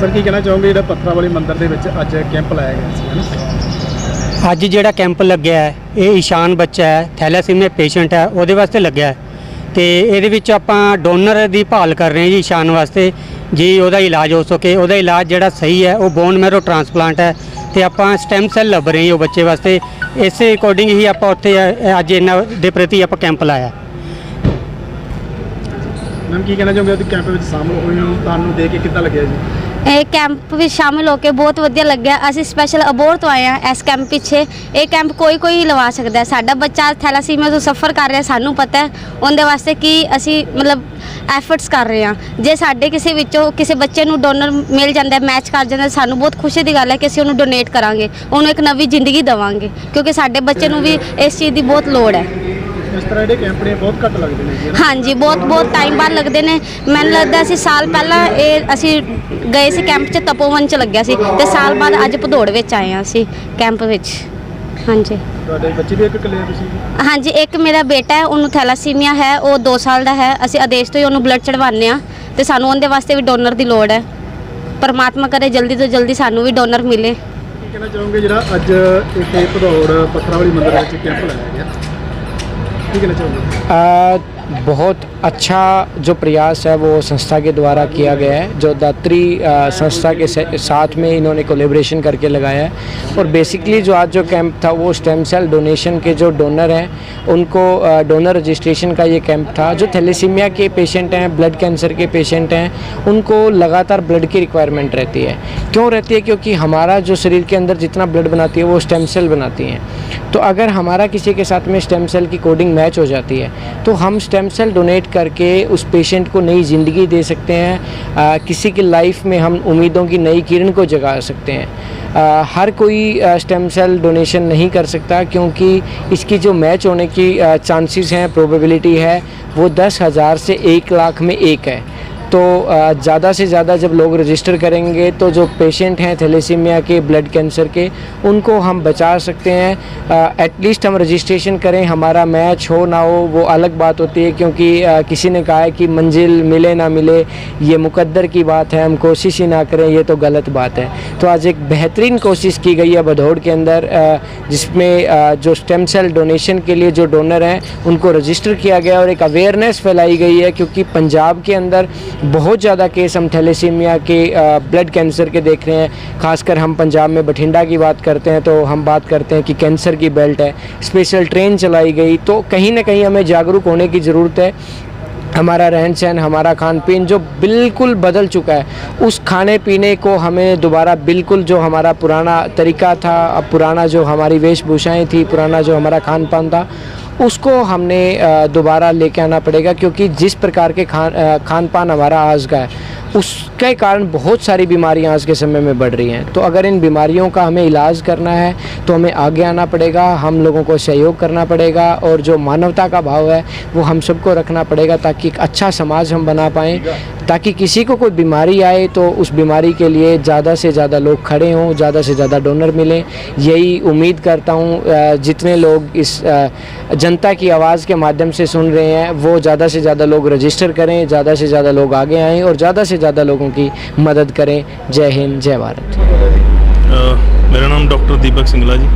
Sir ਕੀ ਕਹਿਣਾ ਚਾਹੋਗੇ ਜਿਹੜਾ ਪੱਥਰਾਂ ਵਾਲੀ ਮੰਦਿਰ ਦੇ ਵਿੱਚ ਅੱਜ ਕੈਂਪ ਲਾਇਆ ਗਿਆ ਸੀ ਹੈ ਨਾ? ਅੱਜ ਜਿਹੜਾ ਕੈਂਪ ਲੱਗਿਆ ਹੈ ਇਹ ਇਸ਼ਾਨ ਬੱਚਾ ਹੈ ਥੈਲਾਸੀਮੀਆ ਪੇਸ਼ੈਂਟ ਹੈ ਉਹਦੇ ਵਾਸਤੇ ਲੱਗਿਆ ਹੈ। ਤੇ ਇਹਦੇ ਵਿੱਚ ਆਪਾਂ ਡੋਨਰ ਦੀ ਭਾਲ ਕਰ ਰਹੇ ਹਾਂ ਜੀ ਇਸ਼ਾਨ ਵਾਸਤੇ ਜੀ ਉਹਦਾ ਇਲਾਜ ਹੋ ਸਕੇ। ਉਹਦਾ ਇਲਾਜ ਜਿਹੜਾ ਸਹੀ ਹੈ ਉਹ ਬੋਨ ਮੈਰੋ ਟ੍ਰਾਂਸਪਲਾਂਟ ਹੈ ਤੇ ਆਪਾਂ ਸਟੈਮ ਸੈੱਲ ਲੱਭ ਰਹੇ ਹਾਂ ਉਹ ਬੱਚੇ ਵਾਸਤੇ। ਇਸੇ ਅਕੋਰਡਿੰਗ ਹੀ ਆਪਾਂ ਉੱਥੇ ਅੱਜ ਇਹਨਾਂ ਦੇ ਪ੍ਰਤੀ ਆਪਾਂ ਕੈਂਪ ਲਾਇਆ। ਮੈਮ ਕੀ ਕਹਿਣਾ ਚਾਹੋਗੇ? ਤੁਸੀਂ ਕੈਂਪ ਵਿੱਚ ਸ਼ਾਮਲ ਹੋਏ ਹੋ ਤੁਹਾਨੂੰ ਦੇਖ ਕੇ ਕਿੱਦਾਂ ਲੱਗਿਆ ਜੀ? ਇਹ ਕੈਂਪ ਵਿੱਚ ਸ਼ਾਮਿਲ ਹੋ ਕੇ ਬਹੁਤ ਵਧੀਆ ਲੱਗਿਆ। ਅਸੀਂ ਸਪੈਸ਼ਲ ਅਬੋਰ ਤੋਂ ਆਏ ਹਾਂ ਇਸ ਕੈਂਪ ਪਿੱਛੇ। ਇਹ ਕੈਂਪ ਕੋਈ ਕੋਈ ਲਵਾ ਸਕਦਾ। ਹੈ ਸਾਡਾ ਬੱਚਾ ਥੈਲਾਸੀਮੀਆ ਤੋਂ ਸਫਰ ਕਰ ਰਿਹਾ, ਸਾਨੂੰ ਪਤਾ ਹੈ। ਉਹਦੇ ਵਾਸਤੇ ਕੀ ਅਸੀਂ ਮਤਲਬ ਐਫਰਟਸ ਕਰ ਰਹੇ ਹਾਂ। ਜੇ ਸਾਡੇ ਕਿਸੇ ਵਿੱਚੋਂ ਕਿਸੇ ਬੱਚੇ ਨੂੰ ਡੋਨਰ ਮਿਲ ਜਾਂਦਾ ਮੈਚ ਕਰ ਜਾਂਦਾ, ਸਾਨੂੰ ਬਹੁਤ ਖੁਸ਼ੀ ਦੀ ਗੱਲ ਹੈ ਕਿ ਅਸੀਂ ਉਹਨੂੰ ਡੋਨੇਟ ਕਰਾਂਗੇ। ਉਹਨੂੰ ਇੱਕ ਨਵੀਂ ਜ਼ਿੰਦਗੀ ਦੇਵਾਂਗੇ। ਕਿਉਂਕਿ ਸਾਡੇ ਬੱਚੇ ਨੂੰ ਵੀ ਇਸ ਚੀਜ਼ ਦੀ ਬਹੁਤ ਲੋੜ ਹੈ। ਇਸ ਤਰ੍ਹਾਂ ਜਿਹੜੇ ਕੈਂਪ ਨੇ ਬਹੁਤ ਘੱਟ ਲੱਗਦੇ ਨੇ ਜੀ? ਹਾਂਜੀ ਬਹੁਤ ਬਹੁਤ ਟਾਈਮ ਬਾਅਦ ਲੱਗਦੇ ਨੇ। ਮੈਨੂੰ ਲੱਗਦਾ ਸੀ ਸਾਲ ਪਹਿਲਾਂ ਇਹ ਅਸੀਂ ਗਏ ਸੀ ਕੈਂਪ 'ਚ ਤਪੋਵਨ 'ਚ ਲੱਗਿਆ ਸੀ ਤੇ ਸਾਲ ਬਾਅਦ ਅੱਜ ਭਦੌੜ ਵਿੱਚ ਆਏ ਹਾਂ ਅਸੀਂ ਕੈਂਪ ਵਿੱਚ। ਹਾਂਜੀ। ਤੁਹਾਡੇ ਬੱਚੇ ਵੀ ਇੱਕ ਇਕੱਲੇ ਆ ਤੁਸੀਂ? ਹਾਂਜੀ ਇੱਕ ਮੇਰਾ ਬੇਟਾ ਹੈ ਉਹਨੂੰ ਥੈਲਾਸੀਮੀਆ ਹੈ ਉਹ 2 ਸਾਲ ਦਾ ਹੈ। ਅਸੀਂ ਆਦੇਸ਼ ਤੋਂ ਹੀ ਉਹਨੂੰ ਬਲੱਡ ਚੜਵਾਉਂਦੇ ਆ ਤੇ ਸਾਨੂੰ ਉਹਦੇ ਵਾਸਤੇ ਵੀ ਡੋਨਰ ਦੀ ਲੋੜ ਹੈ। ਪਰਮਾਤਮਾ ਕਰੇ ਜਲਦੀ ਤੋਂ ਜਲਦੀ ਸਾਨੂੰ ਵੀ ਡੋਨਰ ਮਿਲੇ। ਕੀ ਕਹਿਣਾ ਚਾਹੋਗੇ ਜਿਹੜਾ ਅੱਜ ਇੱਥੇ ਭਦੌੜ ਪੱਥਰਾਂ ਵਾਲੀ ਮੰਦਿਰ ਵਿੱਚ ਕੈਂਪ ਲਾਇਆ ਗਿਆ? किती केलं بہت اچھا جو پریاس ہے وہ سنستھا کے دوارا کیا گیا ہے، جو داتری سنستھا کے ساتھ میں انہوں نے کولیبریشن کر کے لگایا ہے۔ اور بیسکلی جو آج جو کیمپ تھا وہ اسٹیم سیل ڈونیشن کے جو ڈونر ہیں، ان کو ڈونر رجسٹریشن کا یہ کیمپ تھا۔ جو تھیلیسیمیا کے پیشنٹ ہیں بلڈ کینسر کے پیشنٹ ہیں، ان کو لگاتار بلڈ کی ریکوائرمنٹ رہتی ہے۔ کیوں رہتی ہے؟ کیونکہ ہمارا جو شریر کے اندر جتنا بلڈ بناتی ہے وہ اسٹیم سیل بناتی ہیں۔ تو اگر ہمارا کسی کے ساتھ میں اسٹیم سیل کی کوڈنگ میچ ہو جاتی ہے، تو ہم اسٹیم سیل ڈونیٹ کر کے اس پیشنٹ کو نئی زندگی دے سکتے ہیں۔ کسی کی لائف میں ہم امیدوں کی نئی کرن کو جگا سکتے ہیں۔ ہر کوئی اسٹیم سیل ڈونیشن نہیں کر سکتا کیونکہ اس کی جو میچ ہونے کی چانسز ہیں پروبیبلٹی ہے، وہ دس ہزار سے ایک لاکھ میں ایک ہے۔ تو زیادہ سے زیادہ جب لوگ رجسٹر کریں گے تو جو پیشنٹ ہیں تھیلیسیمیا کے بلڈ کینسر کے، ان کو ہم بچا سکتے ہیں۔ ایٹ لیسٹ ہم رجسٹریشن کریں، ہمارا میچ ہو نہ ہو، وہ الگ بات ہوتی ہے کیونکہ کسی نے کہا ہے کہ منزل ملے نہ ملے، یہ مقدر کی بات ہے، ہم کوشش ہی نہ کریں، یہ تو غلط بات ہے۔ تو آج ایک بہترین کوشش کی گئی ہے بدھوڑ کے اندر جس میں جو سٹیم سیل ڈونیشن کے لیے جو ڈونر ہیں، ان کو رجسٹر کیا گیا اور ایک اویئرنیس پھیلائی گئی ہے کیونکہ پنجاب کے اندر بہت زیادہ کیس ہم تھیلیسیمیا کے بلڈ کینسر کے دیکھ رہے ہیں۔ خاص کر ہم پنجاب میں بٹھنڈا کی بات کرتے ہیں تو ہم بات کرتے ہیں کہ کینسر کی بیلٹ ہے۔ اسپیشل ٹرین چلائی گئی تو کہیں نہ کہیں ہمیں جاگروک ہونے کی ضرورت ہے۔ ہمارا رہن سہن، ہمارا کھان پین جو بالکل بدل چکا ہے، اس کھانے پینے کو ہمیں دوبارہ بالکل جو ہمارا پرانا طریقہ تھا پرانا جو ہماری ویش بھوشائیں تھیں، پرانا جو ہمارا کھان پان تھا، اس کو ہم نے دوبارہ لے کے آنا پڑے گا کیونکہ جس پرکار کے کھان کھان پان ہمارا آج کا ہے۔ اس کے کارن بہت ساری بیماریاں آج کے سمے میں بڑھ رہی ہیں۔ تو اگر ان بیماریوں کا ہمیں علاج کرنا ہے، تو ہمیں آگے آنا پڑے گا، ہم لوگوں کو سہیوگ کرنا پڑے گا اور جو مانوتا کا بھاؤ ہے، وہ ہم سب کو رکھنا پڑے گا تاکہ ایک اچھا سماج ہم بنا پائیں۔ تاکہ کسی کو کوئی بیماری آئے تو اس بیماری کے لیے زیادہ سے زیادہ لوگ کھڑے ہوں زیادہ سے زیادہ ڈونر ملیں۔ یہی امید کرتا ہوں جتنے لوگ اس جنتا کی آواز کے مادھیم سے سن رہے ہیں وہ زیادہ سے زیادہ لوگ رجسٹر کریں زیادہ سے زیادہ لوگ آگے آئیں اور زیادہ سے زیادہ لوگوں کی مدد کریں۔ جے ہند جے بھارت۔ میرا نام ڈاکٹر دیپک سنگلا جی۔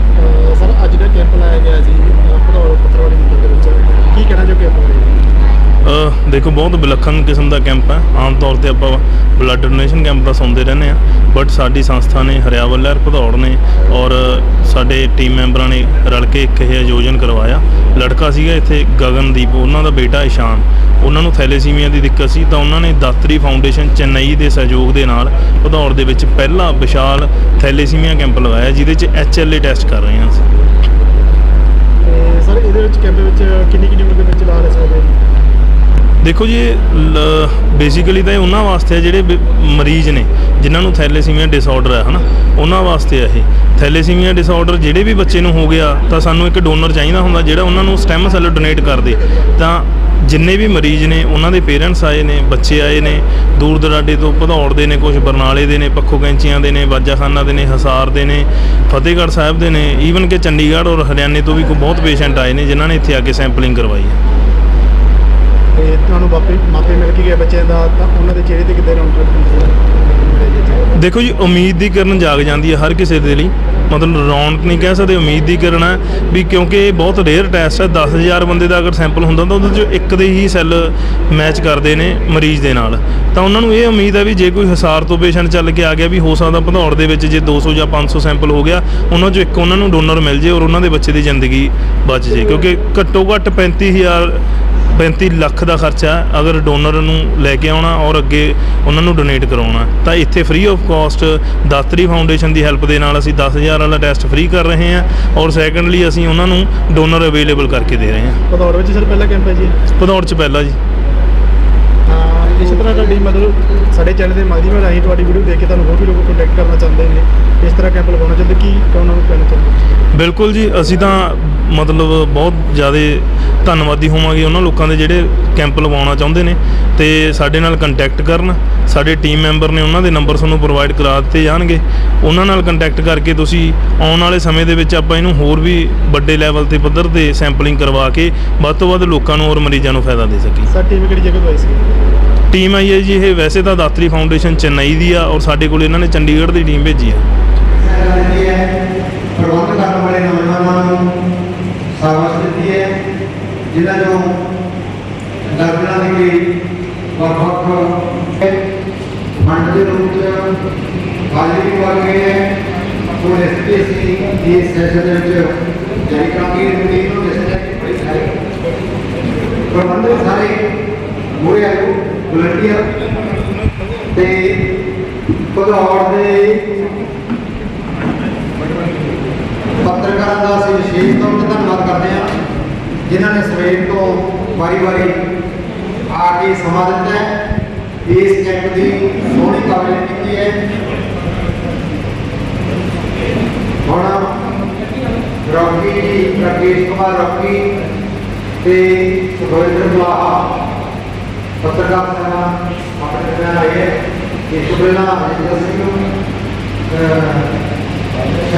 سر اج کا کیمپ لایا گیا جی۔ ਦੇਖੋ, ਬਹੁਤ ਵਿਲੱਖਣ ਕਿਸਮ ਦਾ ਕੈਂਪ ਹੈ। ਆਮ ਤੌਰ ਤੇ ਆਪਾਂ ਬਲੱਡ ਡੋਨੇਸ਼ਨ ਕੈਂਪ ਦਾ ਸੁਣਦੇ ਰਹਿੰਦੇ ਆ ਬਟ ਸਾਡੀ ਸੰਸਥਾ ਨੇ ਹਰਿਆਵਲ ਲਹਿਰ ਭਦੌੜ ਨੇ ਔਰ ਸਾਡੇ ਟੀਮ ਮੈਂਬਰਾਂ ਨੇ ਰਲ ਕੇ ਇੱਕ ਇਹ ਆਯੋਜਨ ਕਰਵਾਇਆ। ਲੜਕਾ ਸੀਗਾ ਇੱਥੇ, ਗਗਨਦੀਪ। ਉਹਨਾਂ ਦਾ ਬੇਟਾ ਇਸ਼ਾਨ। ਉਹਨਾਂ ਨੂੰ ਥੈਲੇਸੀਮੀਆ ਦੀ ਦਿੱਕਤ ਸੀ ਤਾਂ ਉਹਨਾਂ ਨੇ ਦਾਤਰੀ ਫਾਊਂਡੇਸ਼ਨ ਚੇਨਈ ਦੇ ਸਹਿਯੋਗ ਦੇ ਨਾਲ ਭਦੌੜ ਦੇ ਵਿੱਚ ਪਹਿਲਾ ਵਿਸ਼ਾਲ ਥੈਲੇਸੀਮੀਆ ਕੈਂਪ ਲਗਾਇਆ, ਜਿਹਦੇ 'ਚ ਐਚਐਲਏ ਟੈਸਟ ਕਰ ਰਹੇ ਹਾਂ ਅਸੀਂ ਤੇ ਸਰ ਇਹਦੇ ਵਿੱਚ ਕੈਂਪ ਵਿੱਚ ਕਿੰਨੀ ਕਿੰਨੀ ਉਮਰ ਦੇ ਬੱਚੇ ਲਾ ਰਹੇ ਸਕਦੇ ਦੇਖੋ ਜੀ ਬੇਸਿਕਲੀ ਤਾਂ ਇਹ ਉਹਨਾਂ ਵਾਸਤੇ ਆ ਜਿਹੜੇ ਬ- ਮਰੀਜ਼ ਨੇ, ਜਿਨ੍ਹਾਂ ਨੂੰ ਥੈਲੇਸੀਮੀਆ ਡਿਸਆਰਡਰ ਹੈ ਹਨਾ? ਉਹਨਾਂ ਵਾਸਤੇ ਹੈ ਇਹ। ਥੈਲੇਸੀਮੀਆ ਡਿਸਆਰਡਰ ਜਿਹੜੇ ਵੀ ਬੱਚੇ ਨੂੰ ਹੋ ਗਿਆ, ਤਾਂ ਸਾਨੂੰ ਇੱਕ ਡੋਨਰ ਚਾਹੀਦਾ ਹੁੰਦਾ, ਜਿਹੜਾ ਉਹਨਾਂ ਨੂੰ ਸਟੈਮ ਸੈੱਲ ਡੋਨੇਟ ਕਰ ਦੇ ਤਾਂ ਜਿੰਨੇ ਵੀ ਮਰੀਜ਼ ਨੇ, ਉਹਨਾਂ ਦੇ ਪੇਰੈਂਟਸ ਆਏ ਨੇ, ਬੱਚੇ ਆਏ ਨੇ, ਦੂਰ ਦਰਾਡੇ ਤੋਂ ਭਦੌੜ ਦੇ ਨੇ ਕੁਝ ਬਰਨਾਲੇ ਦੇ ਨੇ, ਪੱਖੋ ਕੈਂਚੀਆਂ ਦੇ ਨੇ, ਬਾਜਾਖਾਨਾ ਦੇ ਨੇ, ਹਸਾਰ ਦੇ ਨੇ, ਫਤਿਹਗੜ੍ਹ ਸਾਹਿਬ ਦੇ ਨੇ ਈਵਨ ਕਿ ਚੰਡੀਗੜ੍ਹ ਔਰ ਹਰਿਆਣੇ ਤੋਂ ਵੀ ਕੋਈ ਬਹੁਤ ਪੇਸ਼ੈਂਟ ਆਏ ਨੇ, ਜਿਨ੍ਹਾਂ ਨੇ ਇੱਥੇ ਆ ਕੇ ਸੈਂਪਲਿੰਗ ਕਰਵਾਈ ਹੈ। ਤੇ ਤੁਹਾਨੂੰ ਮਾਪੇ ਮਾਪੇ ਮਿਲ ਕੇ ਗਏ ਬੱਚਿਆਂ ਦਾ, ਤਾਂ ਉਹਨਾਂ ਦੇ ਚਿਹਰੇ ਤੇ ਕਿੱਦਾਂ ਰੌਣਕ ਹੁੰਦੀ ਹੈ ਦੇਖੋ ਜੀ, ਉਮੀਦ ਦੀ ਕਿਰਨ ਜਾਗ ਜਾਂਦੀ ਹੈ ਹਰ ਕਿਸੇ ਦੇ ਲਈ। ਮਤਲਬ ਰੌਣਕ ਨਹੀਂ ਕਹਿ ਸਕਦੇ, ਉਮੀਦ ਦੀ ਕਿਰਨ ਹੈ ਵੀ ਕਿਉਂਕਿ ਇਹ ਬਹੁਤ ਰੇਅਰ ਟੈਸਟ ਹੈ। 10000 ਬੰਦੇ ਦਾ ਅਗਰ ਸੈਂਪਲ ਹੁੰਦਾ ਤਾਂ ਉਹਦੇ ਚੋਂ ਇੱਕ ਦੇ ਹੀ ਸੈੱਲ ਮੈਚ ਕਰਦੇ ਨੇ ਮਰੀਜ਼ ਦੇ ਨਾਲ। ਤਾਂ ਉਹਨਾਂ ਨੂੰ ਇਹ ਉਮੀਦ ਹੈ ਵੀ ਜੇ ਕੋਈ ਹਿਸਾਰ ਤੋਂ ਪੇਸ਼ੈਂਟ ਚੱਲ ਕੇ ਆ ਗਿਆ ਵੀ ਹੋ ਸਕਦਾ ਭਦੌੜ ਦੇ ਵਿੱਚ ਜੇ 200 ਜਾਂ 500 ਸੈਂਪਲ ਹੋ ਗਿਆ, ਉਹਨਾਂ ਚੋਂ ਇੱਕ ਉਹਨਾਂ ਨੂੰ ਡੋਨਰ ਮਿਲ ਜੇ ਔਰ ਉਹਨਾਂ ਦੇ ਬੱਚੇ ਦੀ ਜ਼ਿੰਦਗੀ ਬਚ ਜੇ। ਕਿਉਂਕਿ ਘੱਟੋ ਘੱਟ 35000 35 ਲੱਖ ਦਾ ਖਰਚਾ ਅਗਰ ਡੋਨਰ ਨੂੰ ਲੈ ਕੇ ਆਉਣਾ ਔਰ ਅੱਗੇ ਉਹਨਾਂ ਨੂੰ ਡੋਨੇਟ ਕਰਾਉਣਾ ਤਾਂ ਇੱਥੇ free of cost Datri foundation the help ਦੇ ਨਾਲ ਅਸੀਂ 10000 ਵਾਲਾ ਟੈਸਟ ਫ੍ਰੀ ਕਰ ਰਹੇ ਹਾਂ ਔਰ ਸੈਕੰਡਲੀ ਅਸੀਂ ਉਹਨਾਂ ਨੂੰ ਡੋਨਰ ਅਵੇਲੇਬਲ ਕਰਕੇ ਦੇ ਰਹੇ ਹਾਂ। ਭਦੌੜ ਵਿੱਚ ਸਰ ਪਹਿਲਾ ਕੈਂਪ ਹੈ ਜੀ? ਭਦੌੜ ਚ ਪਹਿਲਾ ਜੀ। ਇਸੇ ਤਰ੍ਹਾਂ ਤੁਹਾਡੀ ਮਤਲਬ ਸਾਡੇ ਚੈਨਲ ਦੇ ਮਾਧਿਅਮ ਰਾਹੀਂ ਤੁਹਾਡੀ ਵੀਡੀਓ ਦੇਖ ਕੇ ਤੁਹਾਨੂੰ ਹੋਰ ਵੀ ਲੋਕ ਕੰਟੈਕਟ ਕਰਨਾ ਚਾਹੁੰਦੇ ਨੇ। ਤਰ੍ਹਾਂ ਕੈਂਪ ਲਗਾਉਣਾ ਚਾਹੁੰਦੇ ਕੀ ਉਹਨਾਂ ਨੂੰ ਕਹਿਣਾ ਚਾਹੁੰਦੇ? ਬਿਲਕੁਲ ਜੀ ਅਸੀਂ ਤਾਂ ਮਤਲਬ ਬਹੁਤ ਜ਼ਿਆਦਾ ਧੰਨਵਾਦੀ ਹੋਵਾਂਗੇ ਉਹਨਾਂ ਲੋਕਾਂ ਦੇ ਜਿਹੜੇ ਕੈਂਪ ਲਵਾਉਣਾ ਚਾਹੁੰਦੇ ਨੇ ਤੇ ਸਾਡੇ ਨਾਲ ਕੰਟੈਕਟ ਕਰਨ। ਸਾਡੇ ਟੀਮ ਮੈਂਬਰ ਨੇ ਉਹਨਾਂ ਦੇ ਨੰਬਰ ਤੁਹਾਨੂੰ ਪ੍ਰੋਵਾਈਡ ਕਰਾ ਦਿੱਤੇ ਜਾਣਗੇ। ਉਹਨਾਂ ਨਾਲ ਕੰਟੈਕਟ ਕਰਕੇ ਤੁਸੀਂ ਆਉਣ ਵਾਲੇ ਸਮੇਂ ਦੇ ਵਿੱਚ ਆਪਾਂ ਇਹਨੂੰ ਹੋਰ ਵੀ ਵੱਡੇ ਲੈਵਲ ਤੇ ਪੱਧਰ ਤੇ ਸੈਂਪਲਿੰਗ ਕਰਵਾ ਕੇ ਵੱਧ ਤੋਂ ਵੱਧ ਲੋਕਾਂ ਨੂੰ ਔਰ ਮਰੀਜ਼ਾਂ ਨੂੰ ਫਾਇਦਾ ਦੇ ਸਕੀਏ। ਸਰ ਟੀਮ ਕਿਹੜੀ ਜਗ੍ਹਾ ਤੋਂ ਆਈ ਸੀ? ਟੀਮ ਆਈ ਹੈ ਜੀ ਇਹ ਵੈਸੇ ਤਾਂ ਦਾਤਰੀ ਫਾਊਂਡੇਸ਼ਨ ਚੇਨਈ ਦੀ ਆ ਔਰ ਸਾਡੇ ਕੋਲ ਇਹਨਾਂ ਨੇ ਚੰਡੀਗੜ੍ਹ ਦੀ ਟੀਮ ਭੇਜੀ ਆ। ਦਿੱਤੀ ਹੈ ਪ੍ਰਬੰਧ ਕਰਨ ਵਾਲੇ ਨੌਜਵਾਨਾਂ ਨੂੰ ਸਾਬਸ ਦਿੱਤੀ ਹੈ ਜਿਨ੍ਹਾਂ ਨੂੰ ਦਰਜਨਾਂ ਦੀ ਕੋਈ ਵੱਖ-ਵੱਖ ਫੰਡ ਦੇ ਰੂਪ ਚ ਹਾਜ਼ਰੀ ਕਰ ਗਏ ਹੈ ਉਹ ਐਸਪੀਐਸਸੀ ਦੀ ਸੈਸ਼ਨ ਦੇ ਵਿੱਚ ਜਾਰੀ ਕਰਾਂਗੇ ਰੂਟੀਨ ਨੂੰ ਦੱਸਿਆ ਕਿ ਬੜੀ ਸਾਰੇ ਪ੍ਰਬੰਧਕ ਸਾਰੇ ਮੂਰੇ ਆਏ ਵਲੰਟੀਅਰ ਤੇ ਭਦੌੜ ਦੇ ਪੱਤਰਕਾਰਾਂ ਦਾ ਅਸੀਂ ਵਿਸ਼ੇਸ਼ ਤੌਰ ਤੇ ਧੰਨਵਾਦ ਕਰਦੇ ਹਾਂ ਜਿਨ੍ਹਾਂ ਨੇ ਸਵੇਰ ਤੋਂ ਵਾਰੀ-ਵਾਰੀ ਆ ਕੇ ਸਮਾਂ ਦਿੱਤਾ ਹੈ ਇਸ ਕੈਂਪ ਦੀ ਸੋਹਣੀ ਕਵਰੇਜ ਕੀਤੀ ਹੈ ਹੁਣ ਰੌਕੀ ਜੀ ਰਾਕੇਸ਼ ਕੁਮਾਰ ਰੌਕੀ ਤੇ ਸੁਖਵਿੰਦਰ ਬੁਲਾਹਾ ਪੱਤਰਕਾਰ ਸਨ ਆਪਣੇ ਨਾਲ ਆਏ ਹੈ ਇਸ ਤੋਂ ਪਹਿਲਾਂ ਅਜਿੰਦਰ ਸਿੰਘ ਨੂੰ ਅਹ,